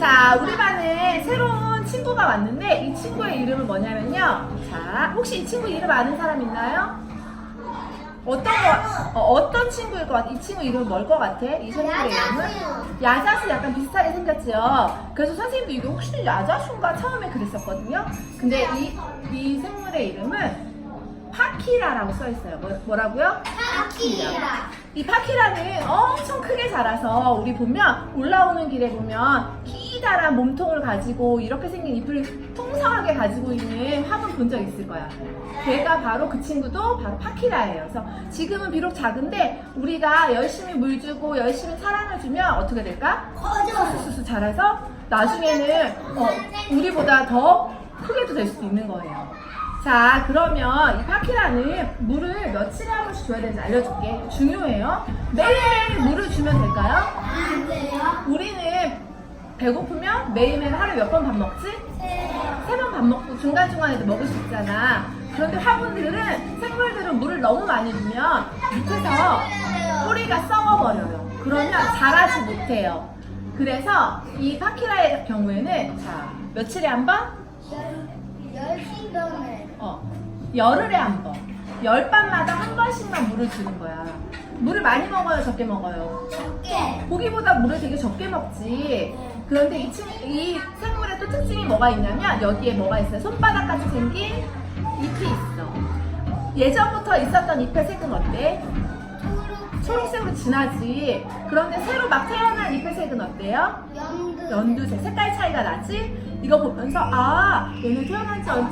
자, 우리 반에 새로운 친구가 왔는데 이 친구의 이름은 뭐냐면요. 자, 혹시 이 친구 이름 아는 사람 있나요? 어떤 거, 어, 떤 친구일 것 같아? 이 친구 이름 뭘것 같아? 이 친구의 이름은? 야자수 약간 비슷하게 생겼죠? 그래서 선생님도 이게 혹시 야자수인가 처음에 그랬었거든요? 근데 이, 이 생물의 이름은 파키라라고 써 있어요. 뭐, 뭐라고요? 파키라. 이 파키라는 엄청 크게 자라서 우리 보면 올라오는 길에 보면 기다란 몸통을 가지고 이렇게 생긴 잎을 풍성하게 가지고 있는 화분 본 적 있을 거야. 걔가 바로 그 친구도 바로 파키라예요. 그래서 지금은 비록 작은데 우리가 열심히 물 주고 열심히 사랑을 주면 어떻게 될까? 커져. 수수 자라서 나중에는 어, 우리보다 더 크게도 될 수도 있는 거예요. 자, 그러면 이 파키라는 물을 며칠에 한 번씩 줘야 되는지 알려줄게. 중요해요. 매일매일 물을 주면 될까요? 배고프면 매일매일 하루에 몇 번 밥 먹지? 네. 세번 밥 먹고 중간중간에도 먹을 수 있잖아. 그런데 화분들은, 생물들은 물을 너무 많이 주면 밑에서 뿌리가 썩어버려요. 그러면 자라지 못해요. 그래서 이 파키라의 경우에는 자 며칠에 한 번? 열심히 해. 어 열흘에 한 번. 열 밤마다 한 번씩만 물을 주는 거야. 물을 많이 먹어요, 적게 먹어요. 적게. 고기보다 물을 되게 적게 먹지. 그런데 이, 친, 이 생물의 또 특징이 뭐가 있냐면 여기에 뭐가 있어요? 손바닥 같이 생긴 잎이 있어. 예전부터 있었던 잎의 색은 어때? 초록색으로 진하지. 그런데 새로 막 태어난 잎의 색은 어때요? 연두. 연두색 색깔 차이가 나지? 이거 보면서 아 얘는 태어난 지 얼마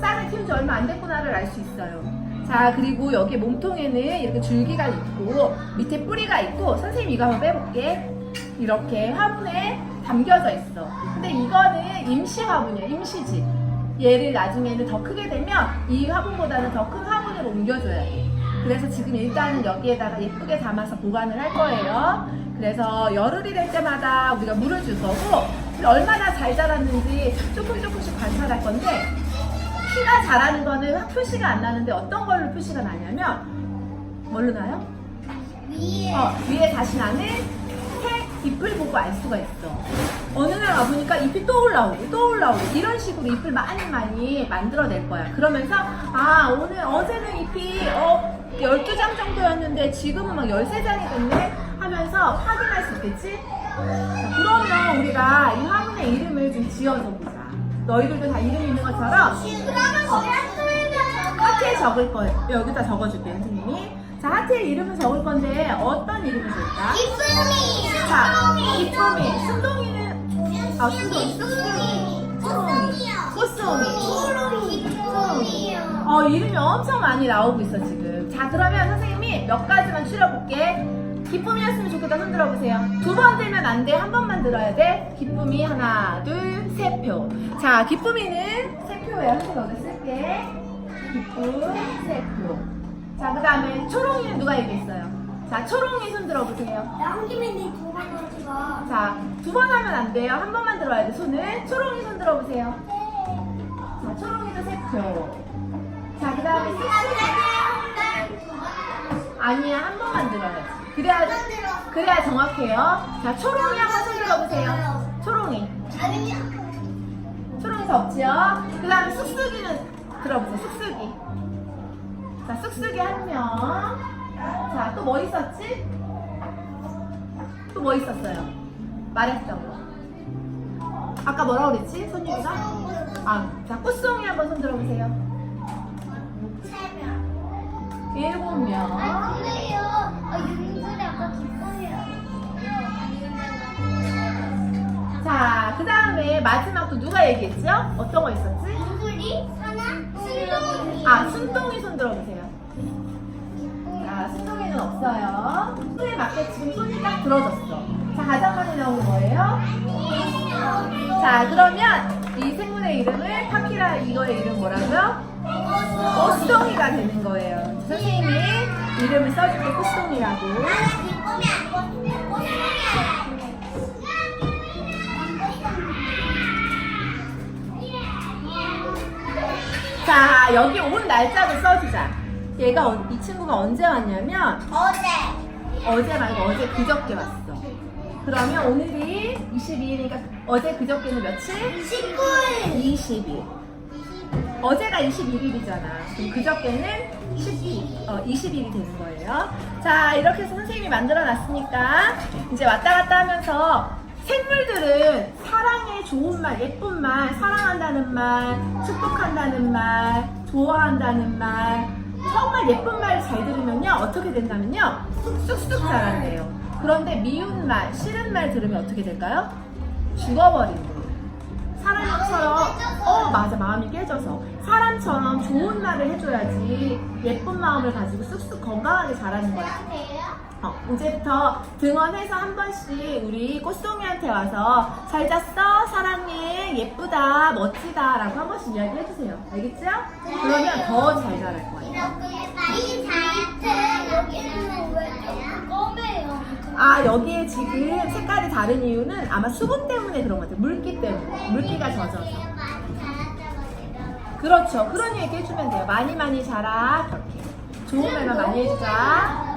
쌀을 키운 지 얼마 안 됐구나를 알 수 있어요. 자 그리고 여기 몸통에는 이렇게 줄기가 있고 밑에 뿌리가 있고 선생님 이거 한번 빼볼게. 이렇게 화분에 담겨져 있어. 근데 이거는 임시 화분이야 임시지. 얘를 나중에는 더 크게 되면 이 화분보다는 더 큰 화분으로 옮겨줘야 돼. 그래서 지금 일단은 여기에다가 예쁘게 담아서 보관을 할 거예요. 그래서 열흘이 될 때마다 우리가 물을 줄 거고 얼마나 잘 자랐는지 조금 조금씩 관찰할 건데 키가 자라는 거는 표시가 안 나는데 어떤 걸로 표시가 나냐면 뭘로 나요? 위에. 어, 위에 다시 나는 새 잎을 보고 알 수가 있어. 어느 날 와보니까 잎이 또 올라오고 또 올라오고 이런 식으로 잎을 많이 많이 만들어낼 거야. 그러면서 아 오늘 어제는 잎이 어 12장 정도였는데 지금은 막 13장이 됐네 하면서 확인할 수 있겠지? 자, 그러면 우리가 이 화분의 이름을 좀 지어줘 보자. 너희들도 다 이름 있는 것처럼 하트에 적을 거예요. 여기다 적어줄게 선생님이. 자 하트에 이름을 적을 건데 어떤 이름을 줄까? 기쁨이. 자, 기쁨이, 순동이는, 아, 순동이, 쑥쑥이, 초롱이, 꽃송이. 기쁨이요. 어, 이름이 엄청 많이 나오고 있어, 지금. 자, 그러면 선생님이 몇 가지만 추려볼게. 기쁨이었으면 좋겠다, 손 들어보세요. 두 번 들면 안 돼, 한 번만 들어야 돼. 기쁨이 하나, 둘, 세 표. 자, 기쁨이는 세 표예요. 선생님 여기 쓸게. 기쁨, 세 표. 자, 그 다음에 초롱이는 누가 얘기했어요? 자, 초롱이 손 들어보세요. 나한 김에. 자, 두 번 하면 안 돼요. 한 번만 들어야 돼. 손을. 초롱이 손 들어보세요. 자, 초롱이도 세 표. 자, 그 다음에 아니야. 한 번만 들어야지. 그래야, 그래야 정확해요. 자, 초롱이 한번 손 들어보세요. 초롱이. 아니야. 더 없지요? 그 다음에 쑥쑥이는 들어보세요. 쑥쑥이. 자, 쑥쑥이 한 명. 자, 또 뭐 있었지? 또 뭐 있었어요? 말했던 거. 아까 뭐라고 그랬지? 손님이가? 아, 자, 꽃송이 한번 손 들어보세요. 세 명. 일곱 명. 아 근데요. 아 윤준이 아까 기쁨이야. 다음에 마지막 또 누가 얘기했죠? 어떤 거 있었지? 윤준이 하나 순동이. 아, 순동이 손 들어보세요. 자, 순동이는 없어요. 손에 맞게 지금 손이 딱 들어졌어. 자, 가장 많이 나온 거 뭐예요? 자, 그러면 이 생물의 이름을 파키라 이거의 이름 뭐라고요? 꽃송이가 되는 거예요. 선생님이 이름을 써줄게 꽃송이라고. 꽃송이 자, 여기 온 날짜도 써주자. 얘가 언- 이 친구가 언제 왔냐면 어제. 어제 말고 어제 그저께 왔어. 그러면 오늘이 22일이니까 어제 그저께는 며칠? 19일. 20일. 어제가 21일이잖아. 그럼 그저께는 19, 어, 20일이 되는 거예요. 자, 이렇게 해서 선생님이 만들어 놨으니까 이제 왔다 갔다 하면서 생물들은 사랑의 좋은 말, 예쁜 말, 사랑한다는 말, 축복한다는 말, 좋아한다는 말, 정말 예쁜 말을 잘 들으면요, 어떻게 된다면요, 쑥쑥쑥 자란대요. 그런데 미운 말, 싫은 말 들으면 어떻게 될까요? 죽어버린대요. 사람처럼 어 맞아 마음이 깨져서 사람처럼 좋은 말을 해줘야지 예쁜 마음을 가지고 쑥쑥 건강하게 자라는 거야. 어, 이제부터 등원해서 한 번씩 우리 꽃송이한테 와서 잘 잤어? 사랑해. 예쁘다. 멋지다. 라고 한 번씩 이야기 해주세요. 알겠죠? 그러면 더 잘 자랄 거예요 이 다이어트 여기는 왜 이렇게 검해요? 아 여기에 지금 색깔이 다른 이유는 아마 수분 때문에 그런 것 같아요. 물기 때문에. 물기가 젖어서 그렇죠. 그런 얘기 해주면 돼요. 많이 많이 자라. 그렇게. 좋은 말만 많이 해주자